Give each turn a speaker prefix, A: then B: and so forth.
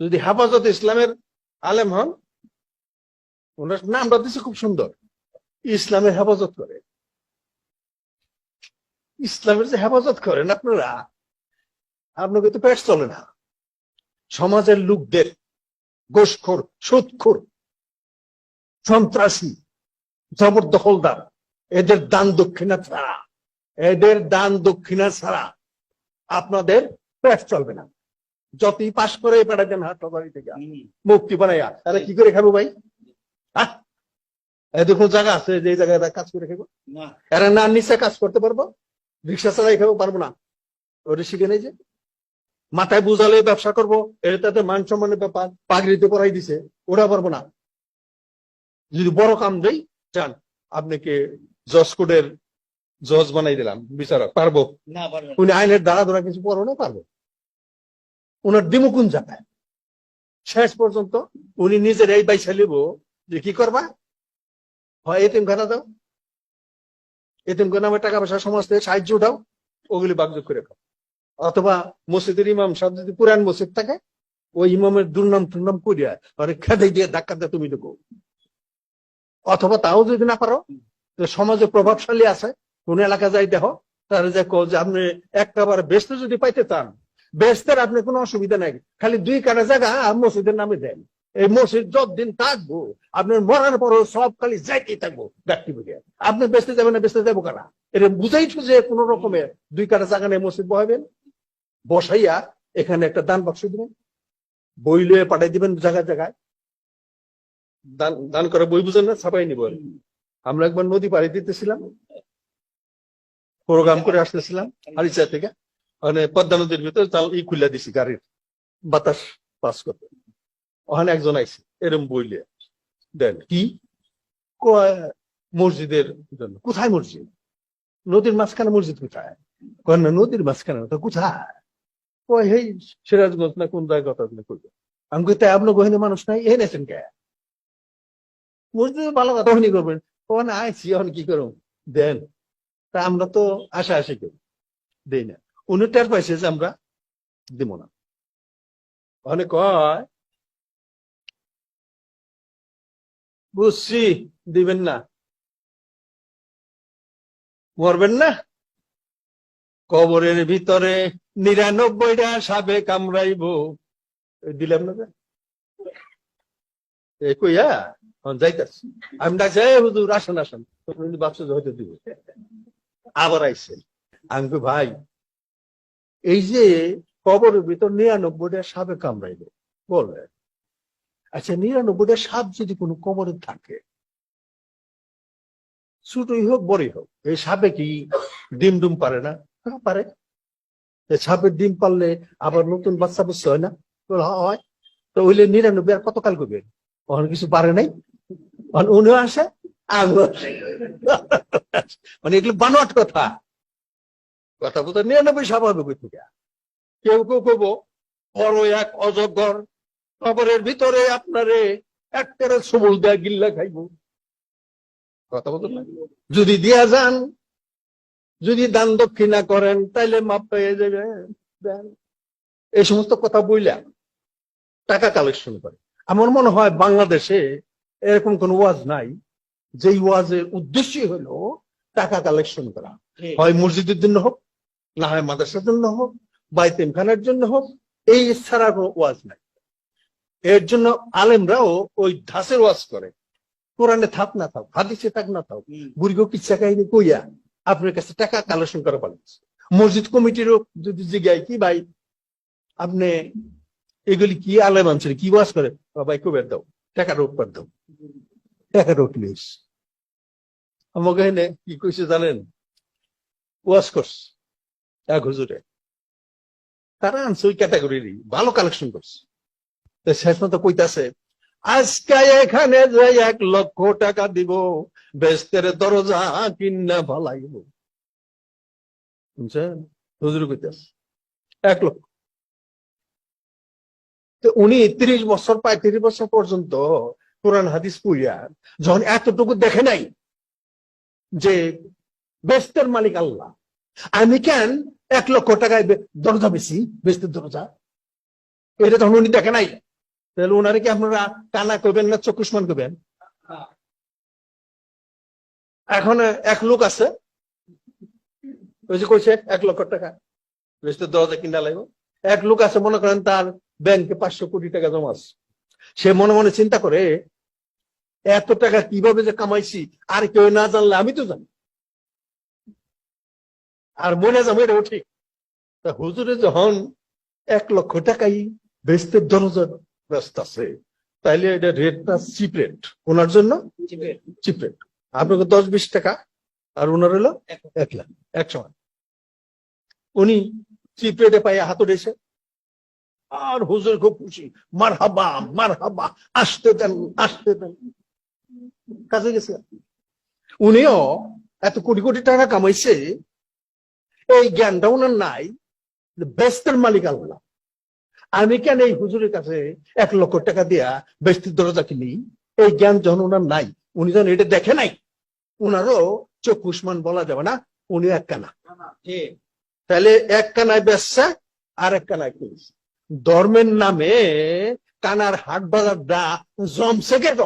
A: যদি হেফাজত ইসলামের আলেম হন, ওনার নামটা দিচ্ছে খুব সুন্দর। ইসলামের হেফাজত করে। ইসলামের যে হেফাজত করেন আপনারা, আপনাকে তো পেট চলে না। সমাজের লোকদের গোসখোর সুদখোর সন্ত্রাসী জবরদখলদার এদের দান দক্ষিণা ছাড়া, এদের দান দক্ষিণা ছাড়া আপনাদের পেট চলবে না। যতই পাশ করে পাঠাবেন হাট বাড়ি থেকে মুক্তি বানাইয়া। তাহলে কি করে খাব ভাই? হ্যাঁ? এদের কোন জায়গা আছে যে জায়গায় এরা কাজ করে খাব।
B: না।
A: এরা না নিচে কাজ করতে পারব রিক্সা চালাই খাব পারব না। ওটা শিখে নেই যে। মাথায় বুঝালে ব্যবসা করব এটা তাতে মান সম্মানের ব্যাপার পাগড়িতে পড়াই দিছে ওরা পারব না। যদি বড় কাম দেই চান আপনাকে জজ কোডের জজ বানাই দিলাম বিচারক পারব
B: না।
A: উনি আইনের দ্বারা ধরা কিছু পড়ো না পারব। ওনার দিমুকুন যাবে শেষ পর্যন্ত উনি নিজের এই বাইসা লিব যে কি করবা? হয় এতিম খানা দাও। এতিম নামে টাকা পয়সা থেকে সাহায্য উঠাও ওগুলি বাগযোগ করে খাও। অথবা মসজিদের ইমাম সাহেব যদি পুরান মসজিদ থাকে, ওই ইমামের দুর্নাম টুর্নাম করিয়া আরে খেতে দিয়ে ধাক্কা দিয়ে তুমি ঢুকো অথবা তাও যদি না পারো সমাজে প্রভাবশালী আছে, কোন এলাকা যাই দেখো তাহলে যে আপনি একটাবার বেস্ট যদি পাইতে চান বেস্টের আপনি কোনো অসুবিধা নাই। খালি দুই কাটা জায়গা মসজিদের নামে দেন। এই মসজিদ যতদিন থাকব, আপনার মরার পরও সব খালি যাইতেই থাকব, ব্যক্তি বুঝে। আপনি বেসতে যাবেন না বেসতে যাব কারা? এটা বুঝাইছো যে কোন রকমের দুই কাটা জায়গা নিয়ে মসজিদ বহাবেন বসাইয়া এখানে একটা দান বাক্স দিবেন। বই লয়ে পাঠাই দিবেন জায়গায় জায়গায়। দান দান করে বই বুঝেন না, ছাপাই নিব আমরা একবার নদী পাড়ি দিতেছিলাম। প্রোগ্রাম করে আসতেছিলাম, হারিচা থেকে। মানে পদ্মা নদীর ভিতরে তাল ই খুলে দিছি গাড়ির বাতাস পাস করতে। ওখানে একজন আইছে, এরম বইলে। দেন, কি? মসজিদের জন্য। কোথায় মসজিদ? নদীর মাঝখানে মসজিদ কোথায়? না, নদীর মাঝখানে কোথায়? কয়, হেই, সিরাজগঞ্জ না কোন জায়গা কথা করবে আমি তাই আপনার গহিনী মানুষ নাই এ নেছেন কে? মসজিদে ভালো কথা হনি করবেন। ওখানে আইছি, এখন কি করুন দেন, তা আমরা তো আশা আশি করি। দেই না। উনি টের পাইছে আমরা দিব না। ওখানে কয়? বুঝছি, দিবেন না। মরবেন না? কবরের ভিতরে নিরানব্বইটা সাবে কামড়াইব দিলাম না কইয়া এখন যাইতাছি। আমি ডাকছি, "এই হুজুর, আসেন আসেন। বাক্স হয়তো দিব। আবার আইসেন আমি ভাই এই যে কবরের ভিতর নিরানব্বইটা সাপে কামড়াইবে বলে। আচ্ছা নিরানব্বইটা সাপ যদি কোনো কবরে থাকে ছোটই হোক বড়ই হোক এই সাপে কি ডিম ডুম পারে না? হ্যাঁ, পারে। সাপের ডিম পারলে আবার নতুন বাচ্চা বুচ্চা হয় না? "হ্যাঁ, তো হইলে নিরানব্বই আর কতকাল করবে? ওখানে কিছু পারে নাই? তখন উনিও আসে আমিও। মানে এগুলো বানোয়াট কথা। কথা বলতে নিরানব্বই স্বাভাবিক। কেউ কেউ কব বড় এক অজগর কবরের ভিতরে আপনারে একটা সবল দেয়া গিল্লা খাইব। কথা বলতে? যদি দিয়া যান যদি দান দক্ষিণা করেন তাইলে মাপ পেয়ে যাবে। দেন। এই সমস্ত কথা বইলা টাকা কালেকশন করে। আমার মনে হয় বাংলাদেশে এরকম কোন ওয়াজ নাই। যেই ওয়াজের উদ্দেশ্যই হলো টাকা কালেকশন করা। হয় মসজিদের জন্য হোক না হয় মাদ্রাসার জন্য হোক বা ইতিমখানার জন্য হোক এই ছাড়া কোনো ওয়াজ নাই। এর জন্য আলেমরাও ওই ধাসের ওয়াজ করে। কোরআনে থাক না থাক হাদিসে থাক না থাক। বুড়িগো কিচ্ছা কাহিনী কইয়া আপনার কাছে টাকা কালেকশন করা পারেন মসজিদ কমিটিরও যদি জিজ্ঞাই কি ভাই আপনি এগুলি কি আলেম আনছেন কি ওয়াজ করে? ভাই কবে দাও টাকা রোগ করে দাও। টাকা রোগ প্লিজ আমাকে কি কইছে জানেন? ওয়াজ করছে। এক হুজুরে তারা আনছে ওই ক্যাটাগরিরই ভালো কালেকশন করছে। তো শেষ মতো কইতাছে, আজকে এখানে যে এক লক্ষ টাকা দিব, বেস্তের দরজা কিনা ভালাইব। বুঝছেন? হুজুর কইতাছে, এক লক্ষ। তো উনি তিরিশ বছর পায় পঁয়ত্রিশ বছর পর্যন্ত কোরআন, হাদিস পড়িয়া যখন এতটুকু দেখে নাই যে বেস্তের মালিক আল্লাহ আমি কেন এক লক্ষ টাকায় দরজা বেশি বেস্তের দরজা? এটা তখন উনি দেখে নাই। তাহলে ওনারে কি আপনারা কানা করবেন না চক্ষুষ্মান করবেন? এখন এক লোক আছে। ওই যে কইছে, এক লক্ষ টাকা। বেশি দরজা কিনা লাগবে। এক লোক আছে, মনে করেন তার ব্যাংকে পাঁচশো কোটি টাকা জমা আছে। সে মনে মনে চিন্তা করে, এত টাকা কীভাবে যে কামাইছি, আর কেউ না জানলে আমি তো জানি। আর মনে যাব এটাও ঠিক তা হুজুরে যখন এক লক্ষ টাকাই বেচতে দরজা ব্যস্ত আছে তাইলে এটা রেটটা চিপ রেট ওনার জন্য চিপ রেট আপনাকে দশ বিশ টাকা আর ওনার হলো এক লাখ এক সময় উনি চিপ রেটে পাই হাত উঠেছে। আর হুজুর খুব খুশি মার হাবা মার হাবা আসতে দেন আসতে দেন। কাজে গেছে। উনিও এত কোটি কোটি টাকা কামাইছে এই জ্ঞানটা ওনার নাই। বেস্তের মালিক আল্লাহ। আমি কেন এই হুজুরের কাছে এক লক্ষ টাকা দিয়া বেস্তির দরজা কিনি? এই জ্ঞান যখন ওনার নাই, উনি যখন এটা দেখে নাই, উনারও চক্ষুষ্মান বলা যাবে না উনি এক কানা। তাহলে এক কানায় বেচছে আর এক কানায় কিনছে ধর্মের নামে কানার হাট বাজার দা জমছে কেন?